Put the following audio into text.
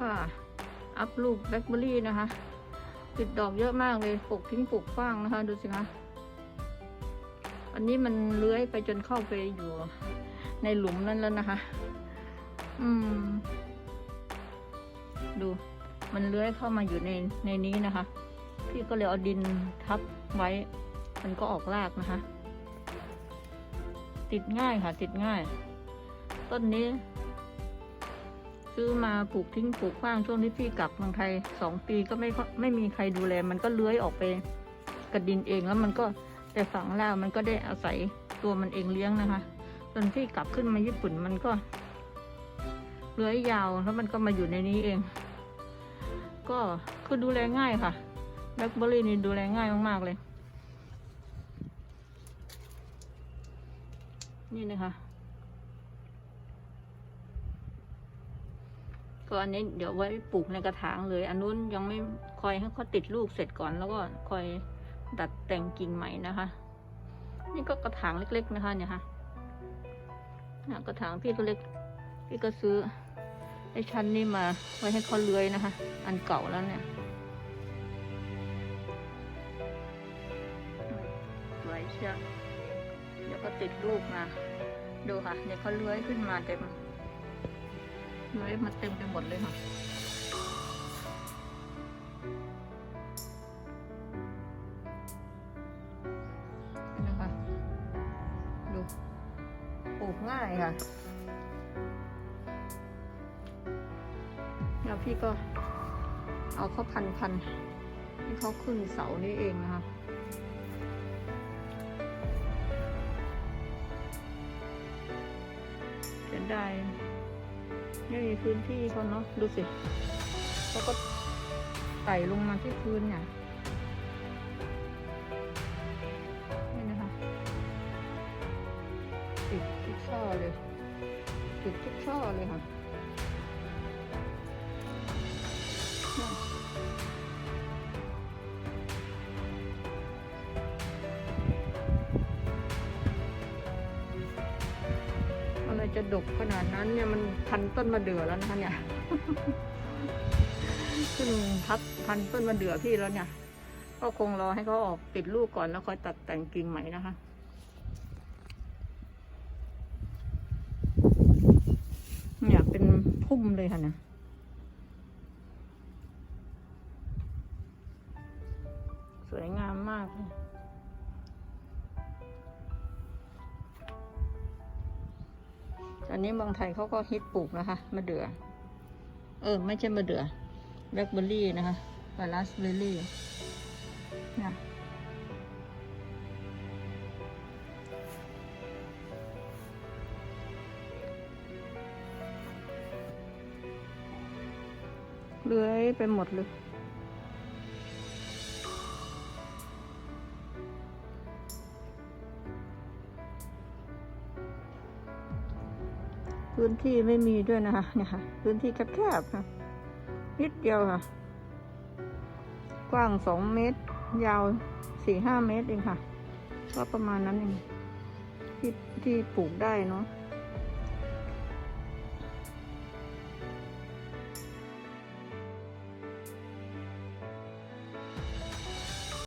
ค่ะ อัพลูกแบล็คเบอร์รี่นะคะ ติดดอกเยอะมากเลยปลูกทิ้งปลูกฟ้างนะคะ ดูสิคะ อันนี้มันเลื้อยไปจนเข้าไปอยู่ในหลุมนั่นแล้วนะคะ อืม ดู มันเลื้อยเข้ามาอยู่ในในนี้นะคะ พี่ก็เลยเอาดินทับไว้ มันก็ออกรากนะคะ ติดง่ายค่ะ ติดง่าย ต้นนี้ ซื้อมาปลูกทิ้งปลูกขว้างช่วงที่พี่กลับเมืองไทยสองปีก็ไม่ไม่มีใครดูแล มันก็เลื้อยออกไปกระดินเองแล้วมันก็แต่ฝังล่ามันก็ได้อาศัยตัวมันเองเลี้ยงนะคะจนพี่กลับขึ้นมาญี่ปุ่นมันก็เลื้อยยาวแล้วมันก็มาอยู่ในนี้เอง ก็คือดูแลง่ายค่ะแบล็คเบอร์รี่นี่ดูแลง่ายมากๆเลย นี่นะคะ ก็อันนี้เดี๋ยวไว้ปลูกในกระถางเลย อันนู้นยังไม่คอยให้เขาติดลูกเสร็จก่อนแล้วก็คอยดัดแต่งกิ่งใหม่นะคะ นี่ก็กระถางเล็ก ๆ นะคะเนี่ยค่ะกระถางพี่ก็เล็ก พี่ก็ซื้อไอ้ชั้นนี่มาไว้ให้เขาเลื้อยนะคะ อันเก่าแล้วเนี่ยสวยเชียวเดี๋ยวก็ติดลูกมา ดูค่ะ เดี๋ยวเขาเลื้อยขึ้นมาเต็ม เลื้ยมาเต็มไปหมดเลยค่ะนี่นะคะดูปลูกง่ายค่ะแล้วพี่ก็เอาเข้าพันพันๆให้เขาขึ้นเสานี้เองนะคะเสียดาย ไม่มีพื้นที่เขาเนาะดูสิเขาก็ไต่ลงมาที่พื้นเนี่ยนี่นะคะติดทุกช่อเลยติดทุกช่อเลยค่ะ จะดกขนาดนั้นเนี่ยมันพันต้นมะเดือแล้วนะคะเนี่ยขึ้นทับพันต้นมะเดือพี่แล้วเนี่ย ก็คงรอให้เขาออกติดลูกก่อนแล้วค่อยตัดแต่งกิ่งใหม่นะคะเนี่ยเป็นพุ่มเลยค่ะนะสวยงามมากเลย อนนี้เมืองไทยเขาก็ฮิตปลูกนะคะมะเดือ่อเออ ไม่ใช่มะเดือ่อแบล็คเบอร์รี่นะคะกาลัสเบอร์รี่นี่ยเลื้อยไปหมดเลย พื้นที่ไม่มีด้วยนะคะเนี่ยค่ะ พื้นที่แคบๆค่ะ นิดเดียวค่ะ กว้างสองเมตร ยาวสี่ห้าเมตรเองค่ะ ก็ประมาณนั้นเองที่ที่ปลูกได้เนาะ